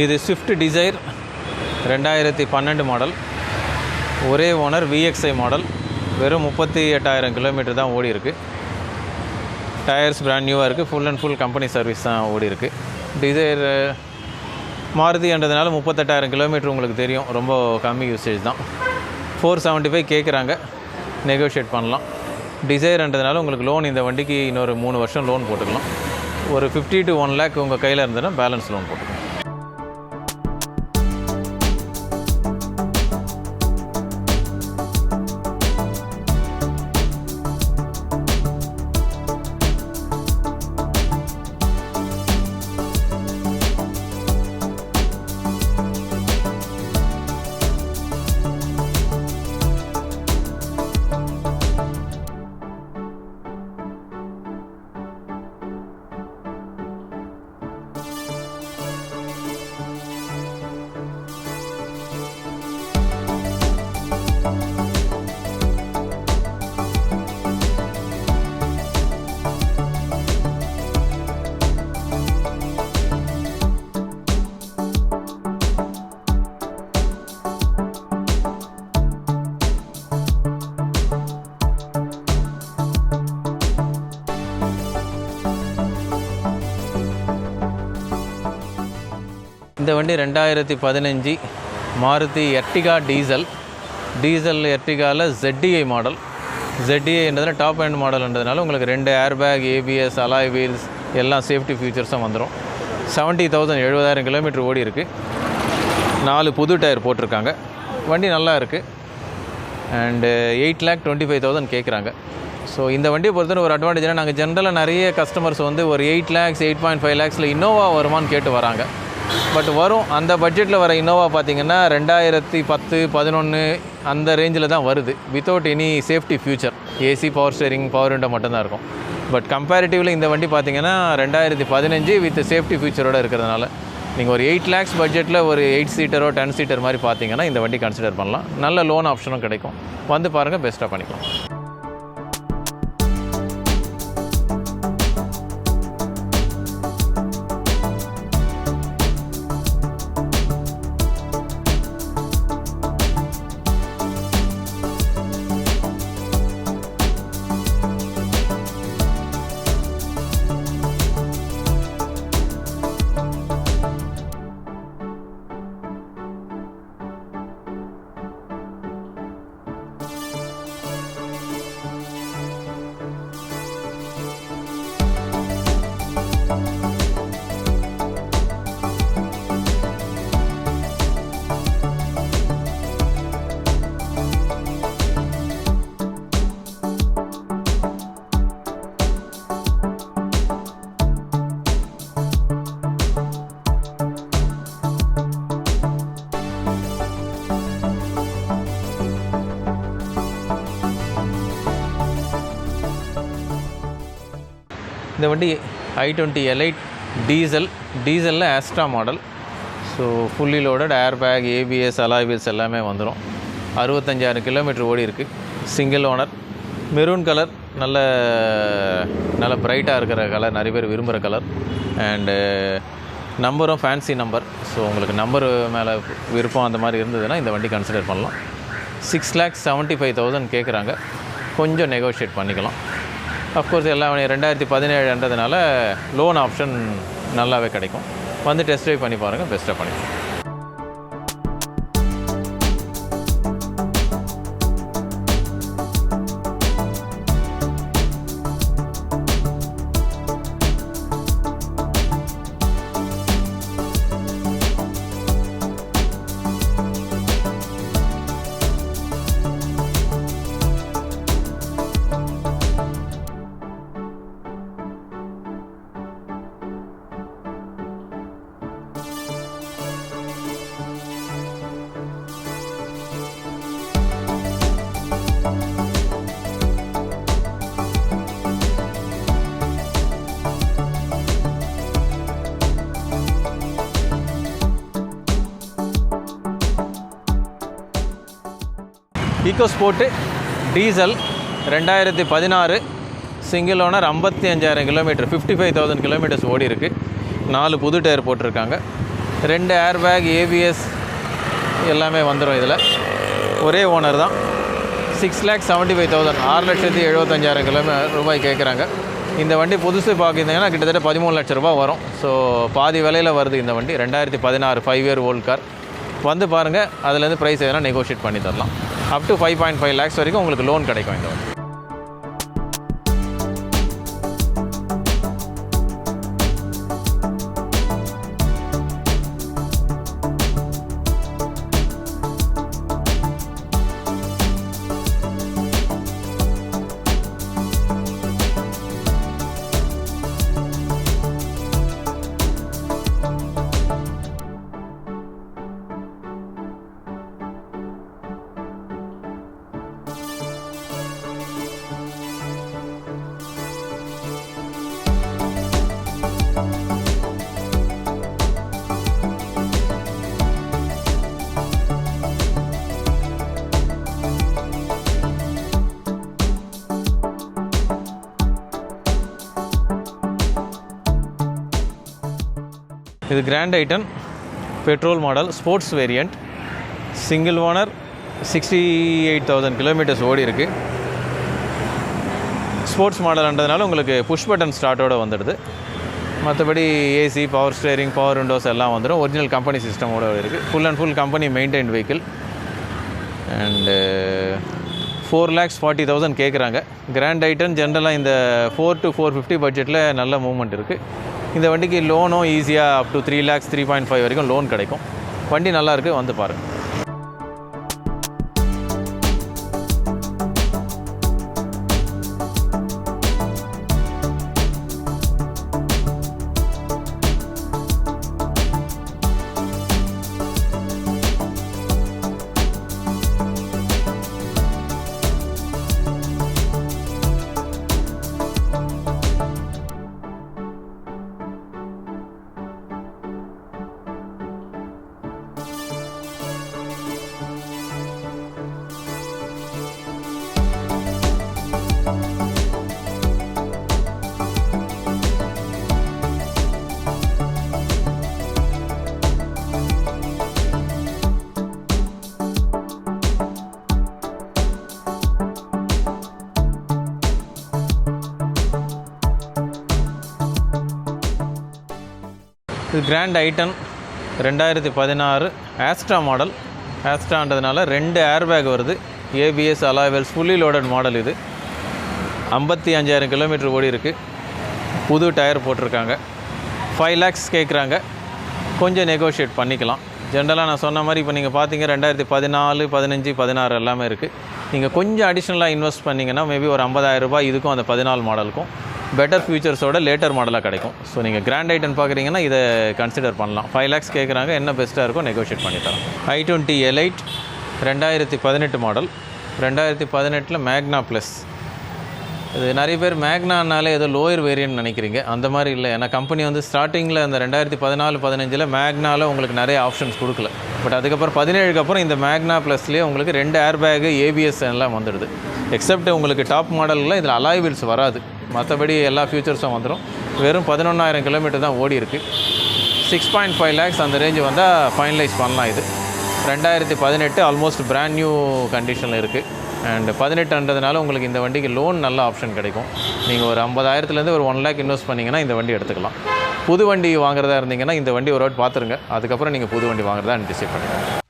இது Swift desire ரெண்டாயிரத்தி பன்னெண்டு மாடல் ஒரே ஓனர் விஎக்ஸ்ஐ மாடல் வெறும் முப்பத்தி எட்டாயிரம் கிலோமீட்டர் தான் ஓடி இருக்கு. டயர்ஸ் பிராண்ட் நியூவாக இருக்குது full and full company service தான் ஓடி இருக்கு. டிசைர் மாருதின்றதுனால முப்பத்தெட்டாயிரம் கிலோமீட்டர் உங்களுக்கு தெரியும். ரொம்ப கம்மி யூசேஜ் தான். ஃபோர் செவன்ட்டி ஃபைவ் கேட்குறாங்க நெகோஷியேட் பண்ணலாம். டிசைர்ன்றதுனால உங்களுக்கு லோன் இந்த வண்டிக்கு இன்னொரு மூணு வருஷம் லோன் போட்டுக்கலாம். ஒரு ஃபிஃப்டி டு ஒன் லேக் உங்கள் கையில் இருந்ததுன்னா பேலன்ஸ் லோன் போட்டுக்கலாம். இந்த வண்டி ரெண்டாயிரத்தி பதினஞ்சு மாருதி எர்டிகா டீசல் டீசல் எர்டிகாவில் ஜெட்டிஐ மாடல் ZDIன்றதுல டாப் ஹேண்ட் மாடல்ன்றதுனால உங்களுக்கு ரெண்டு air bag ABS alloy wheels எல்லாம் சேஃப்டி ஃபீச்சர்ஸும் வந்துடும் செவன்ட்டி தௌசண்ட் எழுபதாயிரம் கிலோமீட்டர் ஓடி இருக்குது நாலு புது டயர் போட்டிருக்காங்க. வண்டி நல்லா இருக்குது and eight lakh twenty five thousand கேட்குறாங்க ஸோ இந்த வண்டியை பொறுத்தவரை ஒரு அட்வான்டேஜ்னால் நாங்கள் ஜென்ரலாக நிறைய கஸ்டமர்ஸ் வந்து ஒரு eight lakhs eight point five லேக்ஸில் Innova வருமான்னு கேட்டு வராங்க. பட் வரும். அந்த பட்ஜெட்டில் வர இன்னோவா பார்த்தீங்கன்னா ரெண்டாயிரத்தி பத்து பதினொன்று அந்த ரேஞ்சில் தான் வருது. Without any safety feature AC power steering power window மட்டும்தான் இருக்கும். பட் கம்பேரிட்டிவ்ல இந்த வண்டி பார்த்தீங்கன்னா ரெண்டாயிரத்தி பதினஞ்சு வித் சேஃப்டி ஃபியூச்சரோடு இருக்கிறதுனால நீங்கள் ஒரு எயிட் லேக்ஸ் பட்ஜெட்டில் ஒரு எயிட் சீட்டரோ டென் சீட்டர் மாதிரி பார்த்தீங்கன்னா இந்த வண்டி கன்சிடர் பண்ணலாம். நல்ல லோன் ஆப்ஷனும் கிடைக்கும். வந்து பாருங்கள் பெஸ்ட்டாக பண்ணிக்கலாம். இந்த வண்டி ஐ twenty elite diesel டீசலில் Asta model so fully loaded air bag ABS alloy எல்லாமே வந்துடும் அறுபத்தஞ்சாயிரம் கிலோமீட்டர் ஓடி இருக்குது சிங்கிள் ஓனர் மெரூன் கலர் நல்ல நல்ல ப்ரைட்டாக இருக்கிற கலர் நிறைய பேர் விரும்புகிற கலர் அண்டு நம்பரும் ஃபேன்சி நம்பர் ஸோ உங்களுக்கு நம்பர் மேலே விருப்பம் அந்த மாதிரி இருந்ததுன்னா இந்த வண்டி கன்சிடர் பண்ணலாம். Six lakhs seventy five thousand கேட்குறாங்க கொஞ்சம் நெகோஷியேட் பண்ணிக்கலாம். அஃப்கோர்ஸ் எல்லாம் ரெண்டாயிரத்தி பதினேழுன்றதுனால லோன் ஆப்ஷன் நல்லாவே கிடைக்கும். வந்து டெஸ்ட் ட்ரைவ் பண்ணி பாருங்கள் பெஸ்ட்டாக பண்ணிக்கலாம். ஈகோஸ்போர்ட்டு டீசல் ரெண்டாயிரத்தி பதினாறு சிங்கிள் ஓனர் ஐம்பத்தி அஞ்சாயிரம் kilometre fifty five thousand kilometres ஓடி இருக்கு நாலு புது டயர் போட்டிருக்காங்க. ரெண்டு ஏர் பேக் ஏபிஎஸ் எல்லாமே வந்துடும் இதில். ஒரே ஓனர் தான். Six lakh seventy five thousand ஆறு லட்சத்தி எழுபத்தஞ்சாயிரம் கிலோமீ ரூபாய் கேட்குறாங்க இந்த வண்டி புதுசு பார்க்குறீங்கன்னா கிட்டத்தட்ட பதிமூணு லட்ச ரூபா வரும். ஸோ பாதி விலையில் வருது இந்த வண்டி. ரெண்டாயிரத்தி பதினாறு ஃபைவ் இயர் ஓல்டு கார் வந்து பாருங்கள் அதுலேருந்து ப்ரைஸ் எதனா நெகோஷியேட் பண்ணி தரலாம். Up to five point five lakhs வரைக்கும் உங்களுக்கு லோன் கிடைக்கும் இந்த வண்டி இது grand i ten petrol model sports variant single owner sixty eight thousand kilometres ஓடி இருக்குது ஸ்போர்ட்ஸ் மாடல்ன்றதுனால உங்களுக்கு புஷ் பட்டன் ஸ்டார்ட்டோட வந்துடுது. மற்றபடி AC power steering power windows எல்லாம் வந்துடும் ஒரிஜினல் கம்பெனி சிஸ்டமோடு இருக்குது full and full company maintain vehicle and four lakhs forty thousand கேட்குறாங்க கிராண்ட் ஐட்டன் ஜென்ரலாக இந்த ஃபோர் டு ஃபோர் ஃபிஃப்டி பட்ஜெட்டில் நல்ல மூவ்மெண்ட் இருக்குது இந்த வண்டிக்கு லோனும் ஈஸியாக up to three lakhs three point five வரைக்கும் லோன் கிடைக்கும். வண்டி நல்லாயிருக்கு வந்து பாருங்கள் இது கிராண்ட் ஐட்டன் ரெண்டாயிரத்தி பதினாறு ஆஸ்ட்ரா மாடல் ஆஸ்ட்ரான்றதுனால ரெண்டு ஏர் பேக் வருது ABS alloy wheels fully loaded model இது. ஐம்பத்தி அஞ்சாயிரம் கிலோமீட்டர் ஓடி இருக்குது புது டயர் போட்டிருக்காங்க. ஃபைவ் லேக்ஸ் கேட்குறாங்க கொஞ்சம் நெகோஷியேட் பண்ணிக்கலாம். ஜென்ரலாக நான் சொன்ன மாதிரி இப்போ நீங்கள் பார்த்தீங்க ரெண்டாயிரத்தி பதினாலு பதினஞ்சு பதினாறு எல்லாமே இருக்குது நீங்கள் கொஞ்சம் அடிஷ்னலாக இன்வெஸ்ட் பண்ணிங்கன்னா மேபி ஒரு 50000 ரூபாய் இதுக்கும் அந்த பதினாலு மாடலுக்கும் பெட்டர் ஃபியூச்சர்ஸோட லேட்டர் மாடலாக கிடைக்கும். ஸோ நீங்கள் கிராண்ட் ஐட்டன் பார்க்குறீங்கன்னா இதை கன்சிடர் பண்ணலாம். ஃபைவ் லேக்ஸ் கேட்குறாங்க என்ன பெஸ்ட்டாக இருக்கோ நெகோஷியேட் பண்ணி தரோம் ஐ டுவெண்ட்டி எலைட் ரெண்டாயிரத்தி பதினெட்டு மாடல் ரெண்டாயிரத்தி பதினெட்டில் மேக்னா ப்ளஸ் இது நிறைய பேர் மேக்னானாலே ஏதோ லோயர் வேரியன்ட் நினைக்கிறீங்க. அந்த மாதிரி இல்லை. ஏன்னா கம்பெனி வந்து ஸ்டார்டிங்கில் அந்த ரெண்டாயிரத்தி பதினாலு பதினஞ்சில் மேக்னாவில் உங்களுக்கு நிறைய ஆப்ஷன்ஸ் கொடுக்கல. பட் அதுக்கப்புறம் பதினேழுக்கு அப்புறம் இந்த மேக்னா ப்ளஸ்லேயே உங்களுக்கு ரெண்டு ஏர் பேகு ஏபிஎஸ் எல்லாம் வந்துடுது. எக்ஸப்ட் உங்களுக்கு டாப் மாடலில் இதில் அலாய் வீல்ஸ் வராது. மற்றபடி எல்லா ஃபியூச்சர்ஸும் வந்துடும் வெறும் பதினொன்றாயிரம் கிலோமீட்டர் தான் ஓடி இருக்குது சிக்ஸ் பாயிண்ட் ஃபைவ் லேக்ஸ் அந்த ரேஞ்சு வந்தால் ஃபைனலைஸ் பண்ணலாம் இது. ரெண்டாயிரத்தி பதினெட்டு ஆல்மோஸ்ட் பிராண்ட் நியூ கண்டிஷனில் இருக்குது அண்ட் பதினெட்டுன்றதுனால உங்களுக்கு இந்த வண்டிக்கு லோன் நல்ல ஆப்ஷன் கிடைக்கும். நீங்கள் ஒரு ஐம்பதாயிரத்துலேருந்து ஒரு ஒன் லேக் இன்வெஸ்ட் பண்ணிங்கன்னா இந்த வண்டி எடுத்துக்கலாம். புது வண்டி வாங்குறதா இருந்தீங்கன்னா இந்த வண்டி ஒரு வாட்டி பார்த்துருங்க. அதுக்கப்புறம் நீங்கள் புது வண்டி வாங்குறதா டிசைட் பண்ணுங்கள்